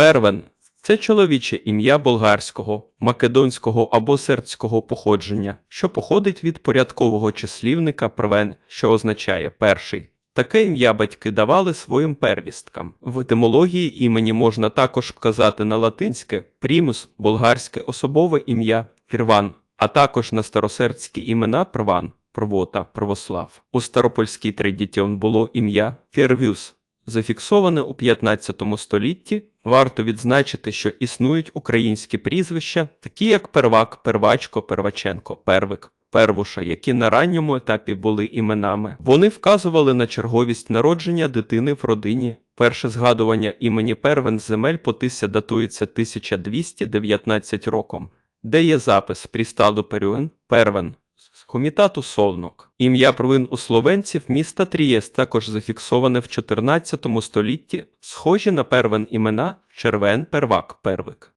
Первен це чоловіче ім'я болгарського, македонського або сербського походження, що походить від порядкового числівника первен, що означає перший. Таке ім'я батьки давали своїм первісткам. В етимології імені можна також вказати на латинське примус, болгарське особове ім'я Фірван, а також на старосердські імена Перван, Провота, Православ. У старопольській традиціон було ім'я Фєрвюс, зафіксоване у 15 столітті. Варто відзначити, що існують українські прізвища, такі як Первак, Первачко, Перваченко, Первик, Первуша, які на ранньому етапі були іменами. Вони вказували на черговість народження дитини в родині. Перше згадування імені Первен земель Потисся датується 1219 роком, де є запис Прістаду Перюен, Первен, комітату Солнок. Ім'я провин у словенців міста Трієст також зафіксоване в 14 столітті, схожі на первен імена Червен, Первак, Первик.